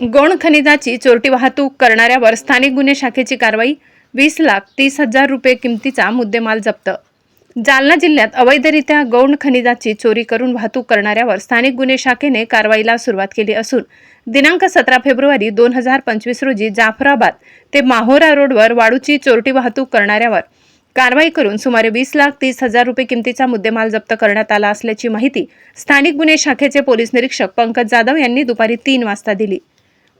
गौण खनिजाची चोरटी वाहतूक करणाऱ्यावर स्थानिक गुन्हे शाखेची कारवाई वीस लाख तीस हजार रुपये किमतीचा मुद्देमाल जप्त. जालना जिल्ह्यात अवैधरित्या गौण खनिजाची चोरी करून वाहतूक करणाऱ्यावर स्थानिक गुन्हे शाखेने कारवाईला सुरुवात केली असून दिनांक सतरा फेब्रुवारी दोन हजार पंचवीस रोजी जाफराबाद ते माहोरा रोडवर वाळूची चोरटी वाहतूक करणाऱ्यावर कारवाई करून सुमारे वीस लाख तीस हजार रुपये किमतीचा मुद्देमाल जप्त करण्यात आला असल्याची माहिती स्थानिक गुन्हे शाखेचे पोलीस निरीक्षक पंकज जाधव यांनी दुपारी तीन वाजता दिली.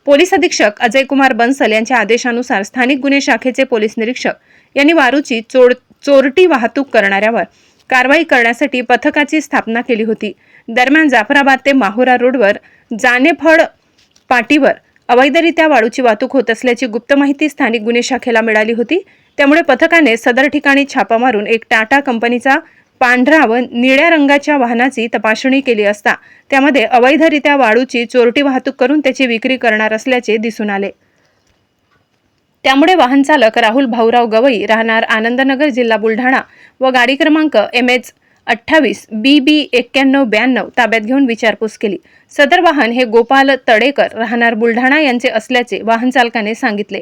पोलीस अधीक्षक अजय कुमार बन्सल यांच्या आदेशानुसार स्थानिक गुन्हे शाखेचे पोलीस निरीक्षक यांनी वारूची चोर चोरटी वाहतूक करणाऱ्यावर कारवाई करण्यासाठी पथकाची स्थापना केली होती. दरम्यान जाफराबाद ते माहुरा रोडवर जानेफळ पाटीवर अवैधरित्या वाळूची वाहतूक होत असल्याची गुप्त माहिती स्थानिक गुन्हे शाखेला मिळाली होती. त्यामुळे पथकाने सदर ठिकाणी छापा मारून एक टाटा कंपनीचा पांढरा व निळ्या रंगाच्या वाहनाची तपासणी केली असता त्यामध्ये अवैधरित्या वाळूची चोरटी वाहतूक करून त्याची विक्री करणार असल्याचे दिसून आले. त्यामुळे वाहन चालक राहुल भाऊराव गवई राहणार आनंदनगर जिल्हा बुलढाणा व गाडी क्रमांक एम एच अठ्ठावीस बी बी एक्क्याण्णव ब्याण्णव ताब्यात घेऊन विचारपूस केली. सदर वाहन हे गोपाल तडेकर राहणार बुलढाणा यांचे असल्याचे वाहन चालकाने सांगितले.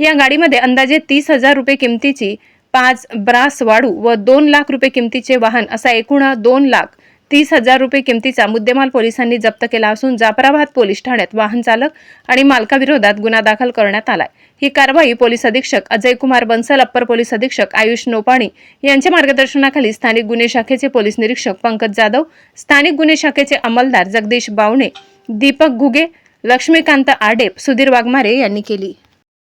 या गाडीमध्ये अंदाजे तीस हजार रुपये किमतीची पाच ब्रास वाढू व दोन लाख रुपये किमतीचे वाहन असा एकूण दोन लाख तीस हजार रुपये किमतीचा मुद्देमाल पोलिसांनी जप्त केला असून जाफराबाद पोलीस ठाण्यात वाहन चालक आणि मालकाविरोधात गुन्हा दाखल करण्यात आलाय. ही कारवाई पोलीस अधीक्षक अजय कुमार बन्सल अप्पर पोलीस अधीक्षक आयुष नोपाणी यांच्या मार्गदर्शनाखाली स्थानिक गुन्हे शाखेचे पोलीस निरीक्षक पंकज जाधव स्थानिक गुन्हे शाखेचे अंमलदार जगदीश बावणे दीपक घुगे लक्ष्मीकांत आडेप सुधीर वाघमारे यांनी केली.